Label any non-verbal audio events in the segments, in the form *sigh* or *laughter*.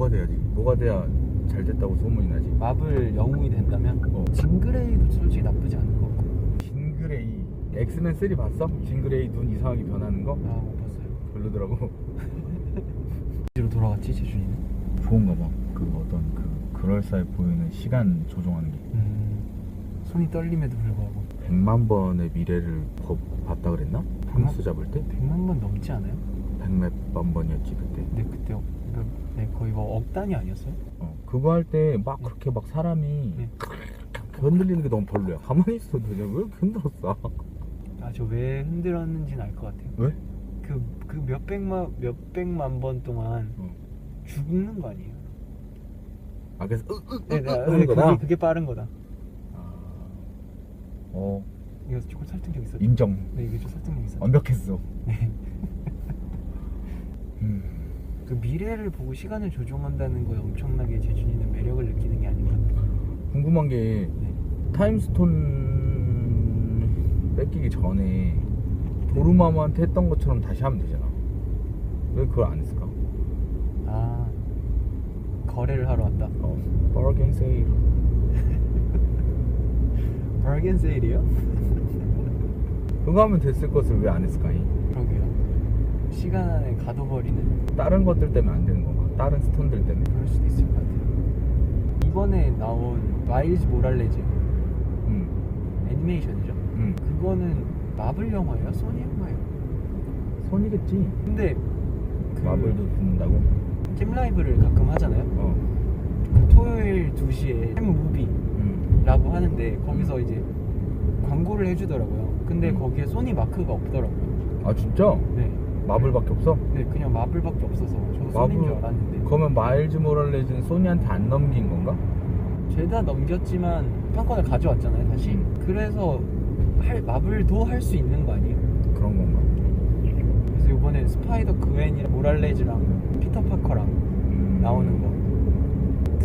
뭐가 돼야지? 뭐가 돼야 잘 됐다고 소문이 나지? 마블 영웅이 된다면 어. 징그레이도 솔직히 나쁘지 않은 것 같고 징그레이 엑스맨 3 봤어? 징그레이 눈 이상하게 변하는 거? 아못 봤어요 별로더라고 *laughs* 어디로 돌아갔지 재준이는? 좋은가 봐 그 어떤 그 그럴싸해 보이는 시간 조종하는 게 음, 손이 떨림에도 불구하고 100만 번의 미래를 버- 봤다 그랬나? 함수 잡을 때? 100만 번 넘지 않아요? 100몇만 번이었지 그때 근데 그때 어- 그- 네, 거의 뭐 억 단위 아니었어요? 어, 그거 할 때 막 그렇게 막 사람이 네. 흔들리는 게 너무 별로야 가만히 있어도 그냥 왜 이렇게 흔들었어 아 저 왜 흔들었는지는 알 것 같아요 왜? 그, 그 몇백만 몇백만 번 동안 어. 죽는 거 아니에요? 아 그래서 으, 으, 으, 네, 으, 네, 하는 네, 거다? 그게, 그게 빠른 거다 아, 어 이거 조금 설득력 있었죠? 인정 네 이게 좀 설득력 있었죠? 완벽했어 네. *laughs* 음. 그 미래를 보고 시간을 조종한다는 거에 엄청나게 재준이는 매력을 느끼는 게 아닌가 궁금한 게 네. 타임스톤 뺏기기 전에 도루마무한테 했던 것처럼 다시 하면 되잖아 왜 그걸 안 했을까? 아 거래를 하러 왔다 어 바르겐 세일 바겐 세일이요? 그거 하면 됐을 것을 왜 안 했을까? 이? 그러게요 시간 안에 가둬버리는 다른 것들 때문에 안 되는 건가? 다른 스톤들 때문에 그럴 수도 있을 것 같아요 이번에 나온 마일즈 모랄레즈 응, 애니메이션이죠 응. 그거는 마블 영화예요? 소니 영화예요? 손이겠지 근데 그 마블도 붙는다고? 캠 라이브를 가끔 하잖아요 어 그 토요일 2시에 캠 무비라고 응. 하는데 거기서 이제 광고를 해주더라고요 근데 음. 거기에 소니 마크가 없더라고요 아 진짜? 네, 마블밖에 없어? 네 그냥 마블밖에 없어서 저도 소니인 줄 알았는데 그러면 마일즈 모랄레즈는 소니한테 안 넘긴 건가? 죄다 넘겼지만 판권을 가져왔잖아요 다시 음. 그래서 할, 마블도 할 수 있는 거 아니에요? 그런 건가? 그래서 이번에 스파이더 그웬이랑 모랄레즈랑 피터 파커랑 음. 나오는 거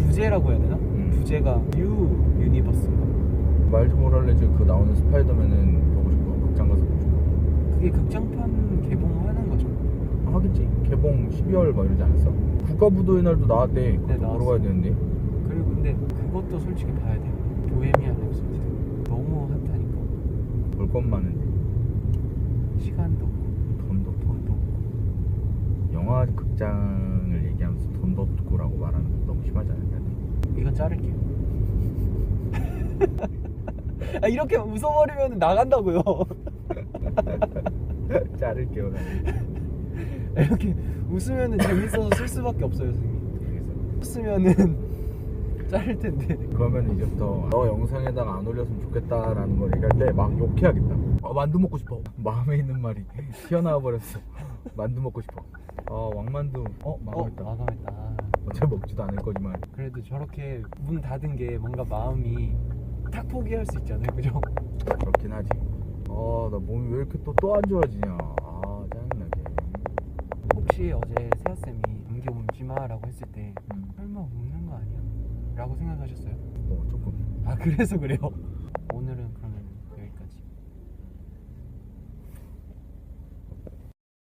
부제라고 해야 되나? 음. 부제가 뉴 유니버스인가? 마일즈 모랄레즈 그 나오는 스파이더맨은 보고 싶어. 극장 가서 보고 싶어. 그게 극장판 개봉하는 거죠? 하겠지. 개봉 12월 막 이러지 않았어? 국가부도의 날도 나왔대. 네, 그것도 보러 나왔어. 가야 되는데. 그리고 근데 그것도 솔직히 봐야 돼요 보헤미안 랩소디도 너무 핫하니까. 볼것 많은데. 시간도 없고. 돈도 없고. 돈도 없고. 영화 극장을 얘기하면서 돈도 없고라고 말하는 거 너무 심하지 않을까? 이건 자를게요 *laughs* 아 이렇게 웃어버리면 나간다고요. *laughs* 자를게요 나는. 이렇게 웃으면 재밌어서 쓸 수밖에 없어요 선생님. 웃으면은 *laughs* 자를 텐데. 그러면 이제부터 너 영상에다가 안 올렸으면 좋겠다라는 걸 얘기할 때 막 욕해야겠다. 아 만두 먹고 싶어. 마음에 있는 말이 튀어나와 버렸어. 만두 먹고 싶어. 아 왕만두. 어어 망했다. 마감했다. 아, 어차피 먹지도 않을 거지만. 그래도 저렇게 문 닫은 게 뭔가 마음이 탁 포기할 수 있잖아요 그죠? 그렇긴 하지 아나 몸이 왜 이렇게 또 또 안 좋아지냐 아 짜증나게 혹시 어제 세아쌤이 감기 옮지 마라고 했을 때 음. 설마 옮는 거 아니야? 라고 생각하셨어요? 어 조금 아 그래서 그래요?